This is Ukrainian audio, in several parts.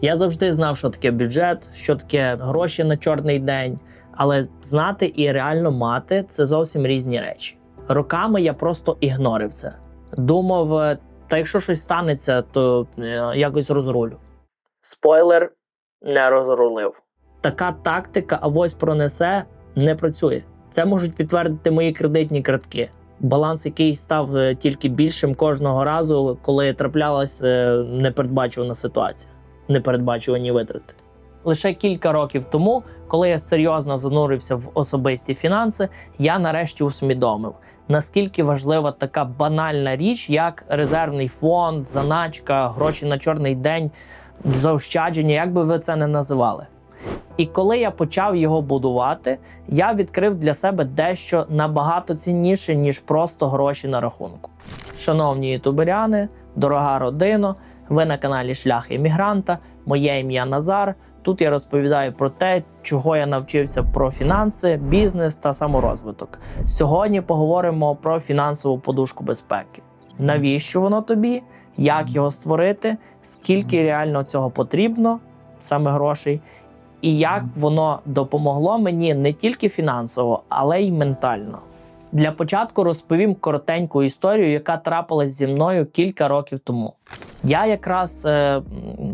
Я завжди знав, що таке бюджет, що таке гроші на чорний день, але знати і реально мати це зовсім різні речі. Роками я просто ігнорив це. Думав, е, та якщо щось станеться, то е, якось розрулю. Спойлер не розрулив. Така тактика авось пронесе не працює. Це можуть підтвердити мої кредитні картки. Баланс, який став е, тільки більшим кожного разу, коли траплялася е, непередбачувана ситуація, непередбачувані витрати. Лише кілька років тому, коли я серйозно занурився в особисті фінанси, я нарешті усвідомив, наскільки важлива така банальна річ, як резервний фонд, заначка, гроші на чорний день, заощадження, як би ви це не називали. І коли я почав його будувати, я відкрив для себе дещо набагато цінніше, ніж просто гроші на рахунку. Шановні ютуберяни, дорога родино, ви на каналі Шлях Емігранта, моє ім'я Назар. Тут я розповідаю про те, чого я навчився про фінанси, бізнес та саморозвиток. Сьогодні поговоримо про фінансову подушку безпеки. Навіщо воно тобі? Як його створити? Скільки реально цього потрібно, саме грошей, і як воно допомогло мені не тільки фінансово, але й ментально. Для початку розповім коротеньку історію, яка трапилась зі мною кілька років тому. Я якраз е,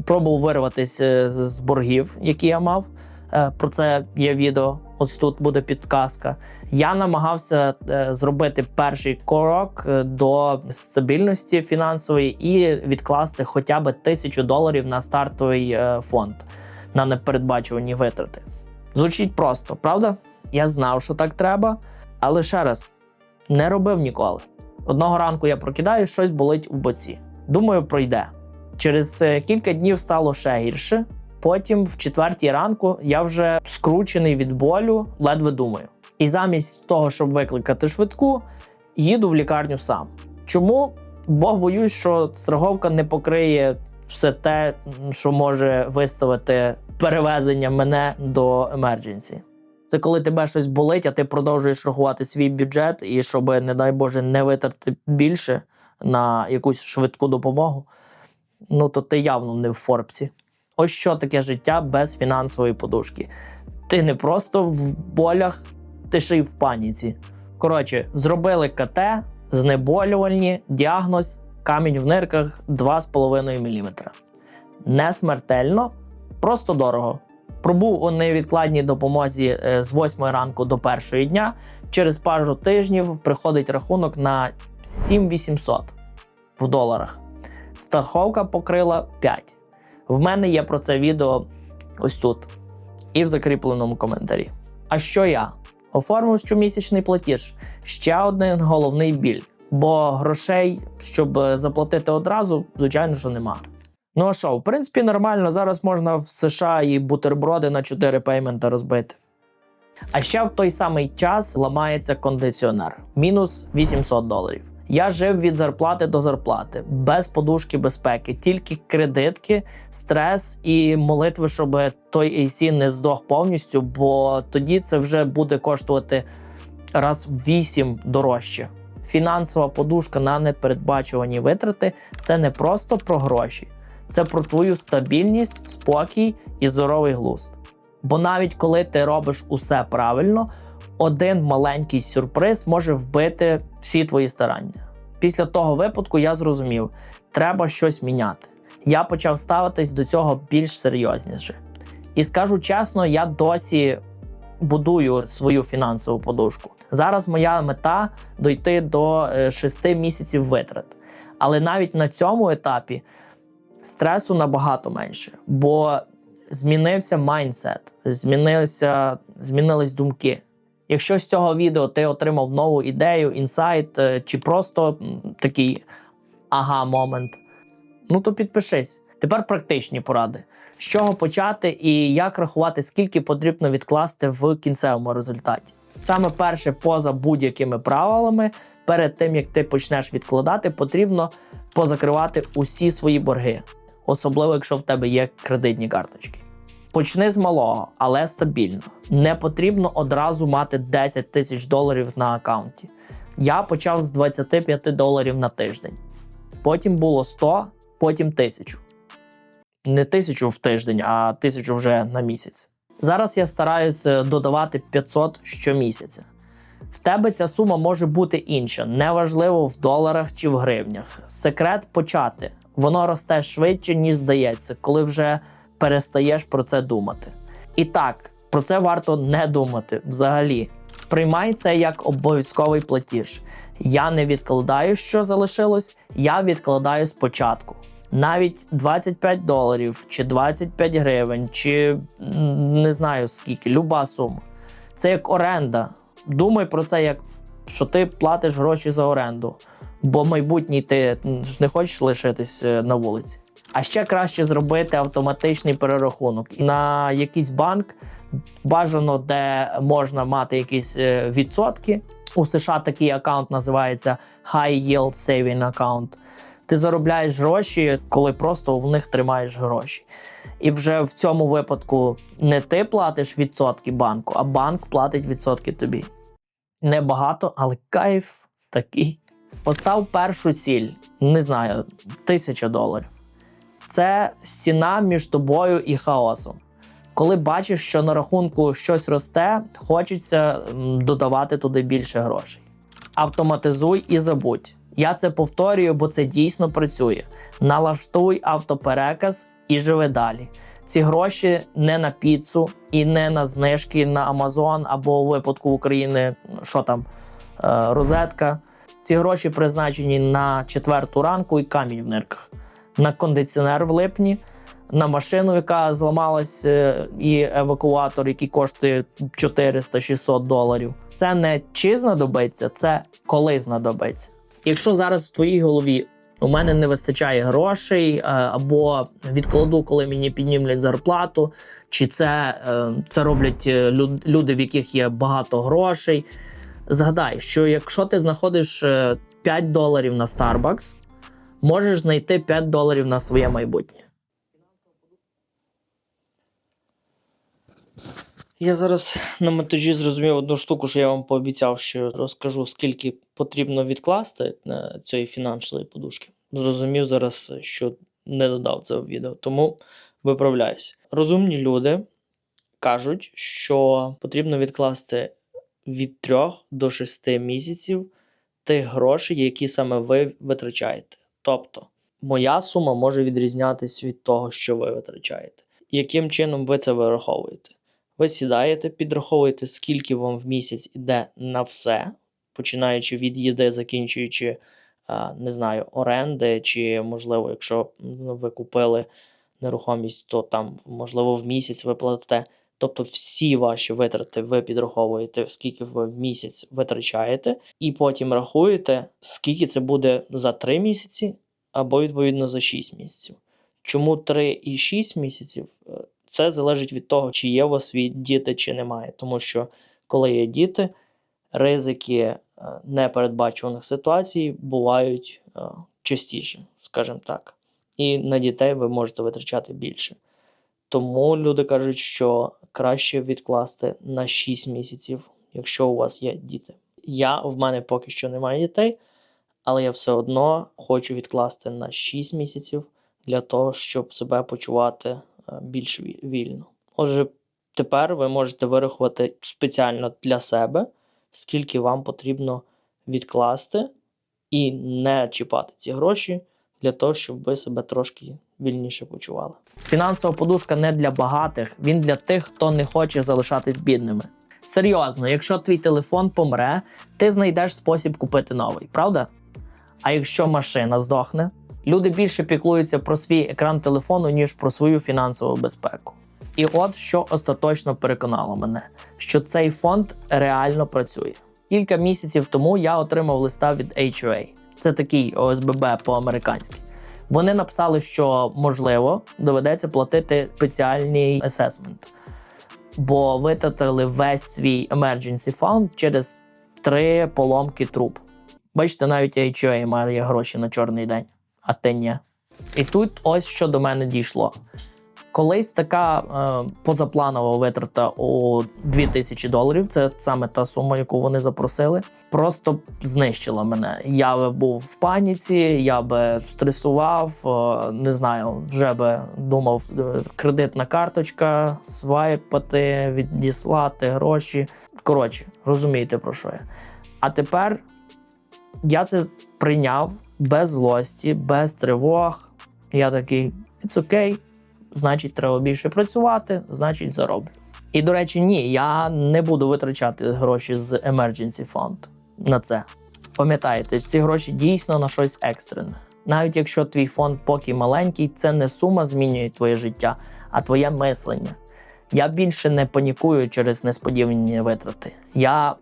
пробував вирватися е, з боргів, які я мав. Е, про це є відео. Ось тут буде підказка. Я намагався е, зробити перший крок е, до стабільності фінансової і відкласти хоча б тисячу доларів на стартовий е, фонд на непередбачувані витрати. Звучить просто, правда? Я знав, що так треба, але ще раз не робив ніколи. Одного ранку я прокидаю, щось болить у боці. Думаю, пройде. Через е, кілька днів стало ще гірше. Потім, в четвертій ранку, я вже скручений від болю, ледве думаю. І замість того, щоб викликати швидку, їду в лікарню сам. Чому? Бо боюсь, що страховка не покриє все те, що може виставити перевезення мене до емердженсі. Це коли тебе щось болить, а ти продовжуєш рахувати свій бюджет, і щоб, не дай Боже, не витратити більше на якусь швидку допомогу, ну то ти явно не в Форбсі. Ось що таке життя без фінансової подушки. Ти не просто в болях, ти ще й в паніці. Коротше, зробили КТ, знеболювальні, діагноз, камінь в нирках 2,5 мм. Не смертельно, просто дорого. Пробув у невідкладній допомозі е, з 8 ранку до 1 дня. Через пару тижнів приходить рахунок на 7800 в доларах. Страховка покрила 5. В мене є про це відео ось тут і в закріпленому коментарі. А що я? Оформив щомісячний платіж. Ще один головний біль, бо грошей, щоб е, заплатити одразу, звичайно, що нема. Ну а що, в принципі, нормально. Зараз можна в США і бутерброди на 4 пеймента розбити. А ще в той самий час ламається кондиціонер мінус 800 доларів. Я жив від зарплати до зарплати, без подушки безпеки, тільки кредитки, стрес і молитви, щоб той AC не здох повністю, бо тоді це вже буде коштувати раз в 8 дорожче. Фінансова подушка на непередбачувані витрати це не просто про гроші, це про твою стабільність, спокій і здоровий глузд. Бо навіть коли ти робиш усе правильно, один маленький сюрприз може вбити всі твої старання. Після того випадку я зрозумів, треба щось міняти. Я почав ставитись до цього більш серйозніше. І скажу чесно, я досі будую свою фінансову подушку. Зараз моя мета дойти до 6 місяців витрат. Але навіть на цьому етапі стресу набагато менше, бо змінився майндсет, змінилися, змінились думки. Якщо з цього відео ти отримав нову ідею, інсайт е, чи просто такий ага момент, ну то підпишись. Тепер практичні поради. З чого почати і як рахувати, скільки потрібно відкласти в кінцевому результаті. Саме перше, поза будь-якими правилами, перед тим як ти почнеш відкладати, потрібно позакривати усі свої борги, особливо якщо в тебе є кредитні карточки. Почни з малого, але стабільно. Не потрібно одразу мати 10 тисяч доларів на аккаунті. Я почав з 25 доларів на тиждень. Потім було 100, потім 1000. не тисячу в тиждень, а тисячу вже на місяць. Зараз я стараюсь е, додавати 500 щомісяця. В тебе ця сума може бути інша, неважливо в доларах чи в гривнях. Секрет почати. Воно росте швидше, ніж здається, коли вже перестаєш про це думати. І так, про це варто не думати взагалі. Сприймай це як обов'язковий платіж. Я не відкладаю, що залишилось, я відкладаю спочатку. Навіть 25 доларів, чи 25 гривень, чи не знаю скільки, люба сума. Це як оренда. Думай про це, як що ти платиш гроші за оренду, бо майбутній ти ж не хочеш лишитись е, на вулиці. А ще краще зробити автоматичний перерахунок на якийсь банк, бажано, де можна мати якісь е, відсотки. У США такий аккаунт називається High Yield Saving Account. Ти заробляєш гроші, коли просто в них тримаєш гроші. І вже в цьому випадку не ти платиш відсотки банку, а банк платить відсотки тобі. Небагато, але кайф такий. Постав першу ціль, не знаю, тисяча доларів. Це стіна між тобою і хаосом. Коли бачиш, що на рахунку щось росте, хочеться додавати туди більше грошей. Автоматизуй і забудь. Я це повторюю, бо це дійсно працює. Налаштуй автопереказ і живи далі. Ці гроші не на піцу і не на знижки на Амазон або у випадку України, що там, е, розетка. Ці гроші призначені на четверту ранку і камінь в нирках, на кондиціонер в липні, на машину, яка зламалась, е, і евакуатор, який коштує 400-600 доларів. Це не чи знадобиться, це коли знадобиться. Якщо зараз в твоїй голові у мене не вистачає грошей, е, або відкладу, коли мені піднімлять зарплату, чи це, е, це роблять е, люди, в яких є багато грошей. Згадай, що якщо ти знаходиш е, 5 доларів на Starbucks, можеш знайти 5 доларів на своє майбутнє. Я зараз на монтажі зрозумів одну штуку, що я вам пообіцяв, що розкажу, скільки потрібно відкласти на цієї фінансової подушки. Зрозумів зараз, що не додав це в відео, тому виправляюсь. Розумні люди кажуть, що потрібно відкласти від 3 до 6 місяців тих грошей, які саме ви витрачаєте. Тобто, моя сума може відрізнятись від того, що ви витрачаєте. Яким чином ви це вираховуєте? Ви сідаєте, підраховуєте, скільки вам в місяць іде на все, починаючи від їди, закінчуючи, не знаю, оренди, чи, можливо, якщо ви купили нерухомість, то там, можливо, в місяць ви платите. Тобто всі ваші витрати ви підраховуєте, скільки ви в місяць витрачаєте, і потім рахуєте, скільки це буде за 3 місяці або відповідно за 6 місяців. Чому 3 і 6 місяців? Це залежить від того, чи є у вас свої діти, чи немає. Тому що коли є діти, ризики е, непередбачуваних ситуацій бувають е, частіше, скажімо так. І на дітей ви можете витрачати більше. Тому люди кажуть, що краще відкласти на 6 місяців, якщо у вас є діти. Я в мене поки що немає дітей, але я все одно хочу відкласти на 6 місяців для того, щоб себе почувати більш вільно. Отже, тепер ви можете вирахувати спеціально для себе, скільки вам потрібно відкласти і не чіпати ці гроші для того, щоб ви себе трошки вільніше почували. Фінансова подушка не для багатих, він для тих, хто не хоче залишатись бідними. Серйозно, якщо твій телефон помре, ти знайдеш спосіб купити новий, правда? А якщо машина здохне, люди більше піклуються про свій екран телефону, ніж про свою фінансову безпеку. І от що остаточно переконало мене, що цей фонд реально працює. Кілька місяців тому я отримав листа від HOA. Це такий ОСББ по-американськи. Вони написали, що можливо доведеться платити спеціальний асесмент, бо витратили весь свій emergency fund через три поломки труб. Бачите, навіть HOA має гроші на чорний день, а те ні. І тут ось що до мене дійшло. Колись така е, позапланова витрата у 2000 доларів, це саме та сума, яку вони запросили, просто знищила мене. Я би був в паніці, я би стресував, е, не знаю, вже би думав, е, кредитна карточка, свайпати, відіслати гроші. Коротше, розумієте про що я. А тепер я це прийняв без злості, без тривог. Я такий, it's okay, значить, треба більше працювати, значить, зароблю. І до речі, ні, я не буду витрачати гроші з emergency fund на це. Пам'ятайте, ці гроші дійсно на щось екстрене. Навіть якщо твій фонд поки маленький, це не сума змінює твоє життя, а твоє мислення. Я більше не панікую через несподівані витрати. Я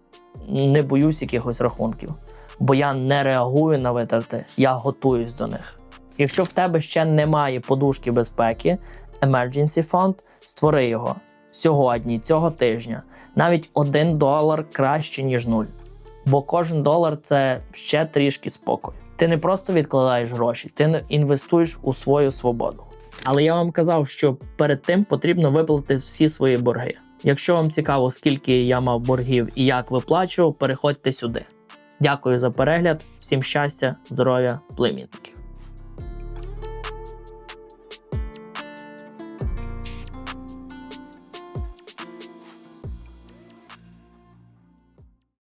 не боюсь якихось рахунків, бо я не реагую на витрати, я готуюсь до них. Якщо в тебе ще немає подушки безпеки, Emergency Fund, створи його сьогодні, цього тижня. Навіть один долар краще, ніж нуль. Бо кожен долар це ще трішки спокою. Ти не просто відкладаєш гроші, ти інвестуєш у свою свободу. Але я вам казав, що перед тим потрібно виплатити всі свої борги. Якщо вам цікаво, скільки я мав боргів і як виплачував, переходьте сюди. Дякую за перегляд, всім щастя, здоров'я, племінників.